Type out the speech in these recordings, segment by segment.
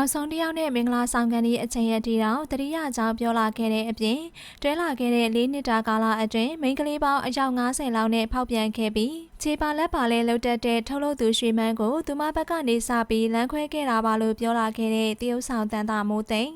နောက်ဆုံးတစ်ယောက်နဲ့မင်္ဂလာဆောင်ကန်ဒီအချိန်ရက်တီတော့တတိယအကြောင်းပြောလာခဲ့တဲ့အပြင်တွဲလာခဲ့တဲ့၄နှစ်တာကာလအတွင်းမိန်းကလေးပေါင်းအယောက်90လောက်နဲ့ဖောက်ပြန်ခဲ့ပြီးခြေပါလက်ပါလဲလှုပ်တက်တဲ့ထုတ်လို့သူရွှေမန်းကိုသူမဘက်ကနေစပြီးလမ်းခွဲခဲ့တာပါလို့ပြောလာခဲ့တဲ့တရုတ်ဆောင်တန်တာမိုးသိန်း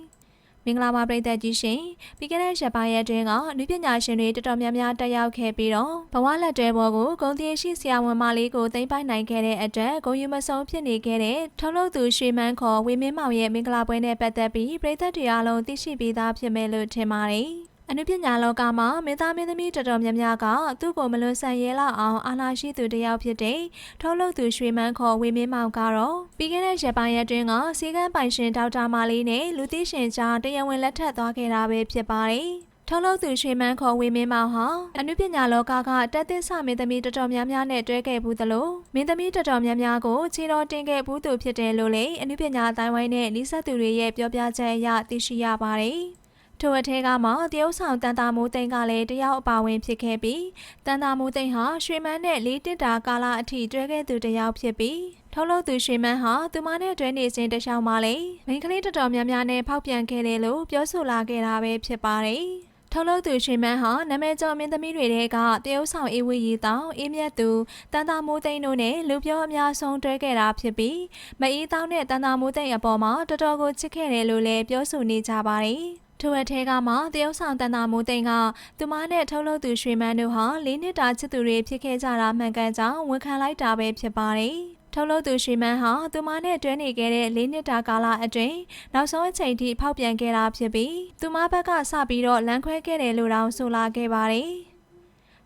မင်္ဂလာပါပရိသတ်ကြီးရှင်ပြီးခဲ့တဲ့ရက်ပိုင်းရက်တွင်ကအနုပညာရှင်တွေတော်တော်များများတက်ရောက်ခဲ့ပြီးတော့ဘဝလက်တွဲဘောကိုဂုံတီရှိဆရာဝန်မလေးကိုသိမ်းပိုက်နိုင်ခဲ့တဲ့အတွက်ဂုံယူမဆုံးဖြစ်နေခဲ့တဲ့ထုတ်လို့သူရွှေမန်းခေါ်ဝေမင်းမောင်ရဲ့မင်္ဂလာပွဲနဲ့ပတ်သက်ပြီးပရိသတ်တွေအားလုံးသိရှိပြီးသားဖြစ်မယ်လို့ထင်ပါတယ် အနုပညာလောကမှာမင်းသားမင်းသမီးတော်တော်များများကသူ့ကိုမလွန်ဆန်ရဲလောက်အောင်အာနာရှိသူတစ်ယောက်ဖြစ်တဲ့ထုတ်လုပ်သူရွှေမန်းခေါ်ဝေမင်းမောင်ကတော့ပြီးခဲ့တဲ့ရက်ပိုင်းရက်တွင်ကစီကန်းပိုင်ရှင်ဒေါက်တာမာလေးနဲ့လူသိရှင်ကြားတရားဝင်လက်ထပ်သွားခဲ့တာပဲဖြစ်ပါတယ်။ထုတ်လုပ်သူရွှေမန်းခေါ်ဝေမင်းမောင်ဟာအနုပညာလောကကတက်သစ်ဆမင်းသမီးတော်တော်များများနဲ့တွဲခဲ့ဘူးသလိုမင်းသမီးတော်တော်များများကိုခြေတော်တင်ခဲ့ဘူးသူဖြစ်တယ်လို့လည်းအနုပညာအတိုင်းဝိုင်းနဲ့နှိစက်သူတွေရဲ့ပြောပြချက်အရသိရှိရပါတယ်။ ထိုအထက်ကမှတရုတ်ဆောင်တန်တာမိုးသိန်းကလည်းတယောက်အပါဝင်ဖြစ်ခဲ့ပြီးတန်တာမိုးသိန်းဟာရွှေမန်းနဲ့လေးတစ်တာကာလအထိတွဲခဲ့သူတယောက်ဖြစ်ပြီးထုတ်လို့သူရွှေမန်းဟာသူမနဲ့တွဲနေစဉ်တခြားမှလည်းမိန်းကလေးတော်တော်များများနဲ့ဖောက်ပြန်ခဲ့တယ်လို့ပြောဆိုလာခဲ့တာပဲဖြစ်ပါတယ်ထုတ်လို့သူရွှေမန်းဟာနာမည်ကျော်မင်းသမီးတွေတဲကတရုတ်ဆောင်အေးဝေးရီတောင်အေးမြတ်သူတန်တာမိုးသိန်းတို့နဲ့လူပြောအများဆုံးတွဲခဲ့တာဖြစ်ပြီးမအေးတောင်းနဲ့တန်တာမိုးသိန်းအပေါ်မှာတော်တော်ကိုချစ်ခဲ့တယ်လို့လည်းပြောဆိုနေကြပါတယ် ထိုအထဲကမှတရုတ်ဆောင်တန်တာမိုးသိန်းကသူမနဲ့ထုတ်လုပ်သူရွှေမန်းတို့ဟာလေးနှစ်တာချစ်သူတွေဖြစ်ခဲ့ကြတာမှန်ကန်ကြောင်းဝန်ခံလိုက်တာပဲဖြစ်ပါတယ်။ထုတ်လို့သူရွှေမန်းဟာသူမနဲ့တွဲနေခဲ့တဲ့လေးနှစ်တာကာလအတွင်းနောက်ဆုံးအချိန်ထိဖောက်ပြန်ခဲ့တာဖြစ်ပြီးသူမဘက်ကစပြီးတော့လမ်းခွဲခဲ့တယ်လို့တောင်ဆိုလာခဲ့ပါတယ်။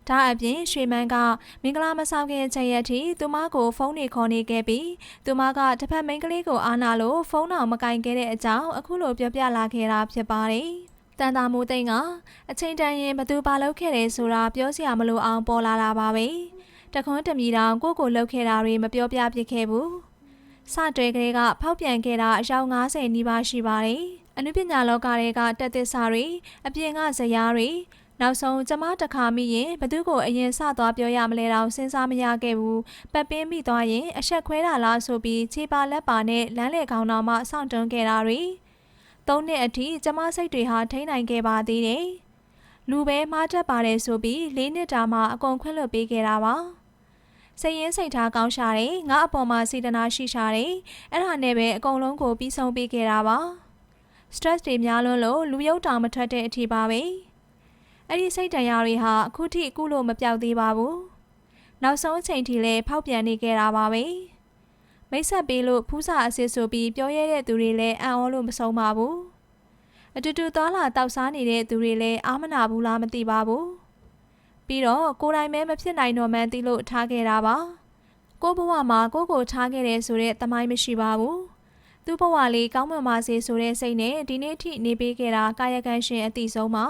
ဒါအပြင်ရွှေမန်းကမင်္ဂလာမဆောင်ခင်အချိန်ရက်ထိသူမကိုဖုန်းနေခေါ်နေခဲ့ပြီးသူမကတစ်ဖက်မိန်းကလေးကိုအားနာလို့ဖုန်းတော်မကင်ခဲ့တဲ့အကြောင်းအခုလိုပြောပြလာခဲ့တာဖြစ်ပါတယ်။တန်တာမိုးသိန်းကအချိန်တန်ရင်ဘသူပါလုပ်ခဲ့တယ်ဆိုတာပြောစရာမလိုအောင်ပေါ်လာတာပါပဲ။တခွန်းတမီတောင်ကိုကိုလှုပ်ခဲ့တာတွေမပြောပြပြခဲ့ဘူး။စတွဲကလေးကဖောက်ပြန်ခဲ့တာအယောက်90နီးပါးရှိပါတယ်။အနုပညာလောကတွေကတက်သစ်စာတွေအပြင်ကဇယားတွေ နောက်ဆုံးကျမတခါမိရင်ဘသူကိုအရင်စသွားပြောရမလဲတော့စဉ်းစားမရခဲ့ဘူးပတ်ပင်းမိသွားရင်အဆက်ခွဲတာလားဆိုပြီးခြေပါလက်ပါနဲ့လမ်းလေခေါင်းတော်မှစောင့်တွန်းခဲ့တာတွေသုံးနှစ်အထိကျမစိတ်တွေဟာထိန်းနိုင်ခဲ့ပါသေးတယ်လူပဲမှားတတ်ပါတယ်ဆိုပြီးလေးနှစ်တာမှအကုန်ခွင့်လွှတ်ပေးခဲ့တာပါစိတ်ရင်းစိတ်ထားကောင်းရှာတယ်ငါအပေါ်မှာစေတနာရှိရှာတယ်အဲ့ဒါနဲ့ပဲအကုန်လုံးကိုပြီးဆုံးပေးခဲ့တာပါ stress တွေများလွန်းလို့လူရုပ်တောင်မထွက်တဲ့အထိပါပဲ အဲ့ဒီစိတ်တရားတွေဟာအခုထိအခုလို့မပြောက်သေးပါဘူးနောက်ဆုံးအချိန်ထိလည်းဖောက်ပြန်နေခဲ့တာပါပဲမိတ်ဆက်ပေးလို့ဖူးစာအစစ်ဆိုပြီးပြောရတဲ့သူတွေလည်းအံ့ဩလို့မဆုံးပါဘူးအတူတူသွားလာတောက်စားနေတဲ့သူတွေလည်းအာမနာဘူးလားမသိပါဘူးပြီးတော့ကိုယ်တိုင်မဲမဖြစ်နိုင်တော့မှန်းသိလို့ထားခဲ့တာပါကိုဘဝမှာကိုကိုထားခဲ့တယ်ဆိုတဲ့တမိုင်းမရှိပါဘူးသူ့ဘဝလေးကောင်းမွန်ပါစေဆိုတဲ့စိတ်နဲ့ဒီနေ့ထိနေပေးခဲ့တာကာယကံရှင်အတိဆုံးပါ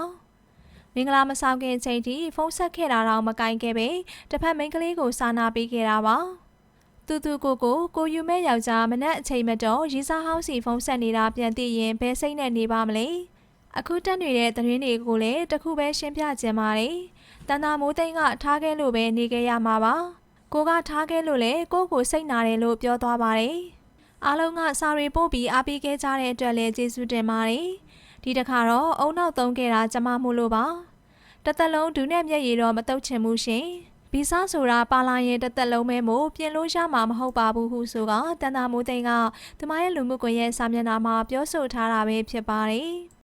မင်္ဂလာမဆောင်ခင်ချိန်ထိဖုန်းဆက်ခဲ့တာတော့မကင်ခဲ့ပဲတစ်ဖက်မိန်းကလေးကိုစာနာပေးခဲ့တာပါတူတူကိုကိုကိုယူမဲ့ယောက်ျားမနက်အချိန်မတော်ရီစာဟောင်းစီဖုန်းဆက်နေတာပြန်သိရင်ဘယ်စိတ်နဲ့နေပါမလဲအခုတက်နေတဲ့သတင်းတွေကိုလည်းတခုပဲရှင်းပြခြင်းပါတယ်တန်တာမိုးသိန်းကထားခဲ့လို့ပဲနေခဲ့ရမှာပါကိုကထားခဲ့လို့လေကိုကိုစိတ်နာတယ်လို့ပြောသွားပါတယ်အားလုံးကစာရီပို့ပြီးအားပေးခဲ့ကြတဲ့အတွက်လည်းကျေးဇူးတင်ပါတယ် ဒီတစ်ခါတော့အုံနောက်သုံးခဲ့တာကျမမို့လို့ပါတသက်လုံးဒူးနဲ့မျက်ရည်တော့မတုတ်ချင်ဘူးရှင်ဗီဇဆိုတာပါလာရင်တစ်သက်လုံးပဲမို့ပြင်လို့ရမှာမဟုတ်ပါဘူးဟုဆိုကတန်တာမိုးသိန်းကသူမရဲ့လူမှုကွန်ရက်စာမျက်နှာမှာပြောဆိုထားတာပဲဖြစ်ပါတယ်